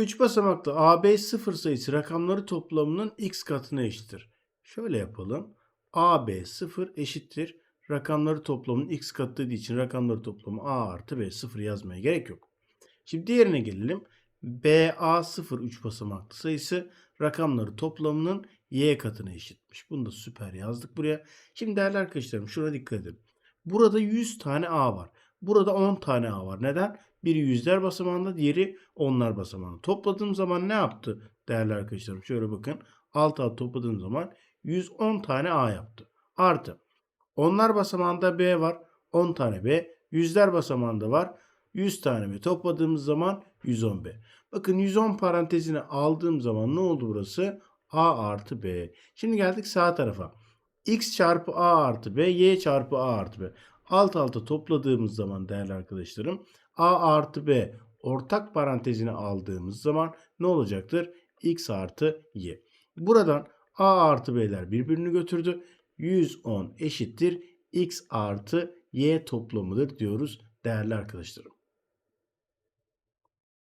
3 basamaklı AB sıfır sayısı rakamları toplamının x katına eşittir. Şöyle yapalım. AB sıfır eşittir. Rakamları toplamının x katı dediği için rakamları toplamı a artı b sıfır yazmaya gerek yok. Şimdi diğerine gelelim. BA 0 3 basamaklı sayısı rakamları toplamının y katına eşitmiş. Bunu da süper yazdık buraya. Şimdi değerli arkadaşlarım şuna dikkat edin. Burada 100 tane A var. Burada 10 tane A var. Neden? Biri yüzler basamağında, diğeri onlar basamağında. Topladığım zaman ne yaptı değerli arkadaşlarım? Şöyle bakın. Alt alt topladığım zaman 110 tane A yaptı. Artı. Onlar basamağında B var. 10 tane B. Yüzler basamağında var. 100 tane B. Topladığımız zaman 110 B. Bakın 110 parantezine aldığım zaman ne oldu burası? A artı B. Şimdi geldik sağ tarafa. X çarpı A artı B, Y çarpı A artı B. Alt alta topladığımız zaman değerli arkadaşlarım A artı B ortak parantezine aldığımız zaman ne olacaktır? X artı Y. Buradan A artı B'ler birbirini götürdü. 110 eşittir X artı Y toplamıdır diyoruz değerli arkadaşlarım.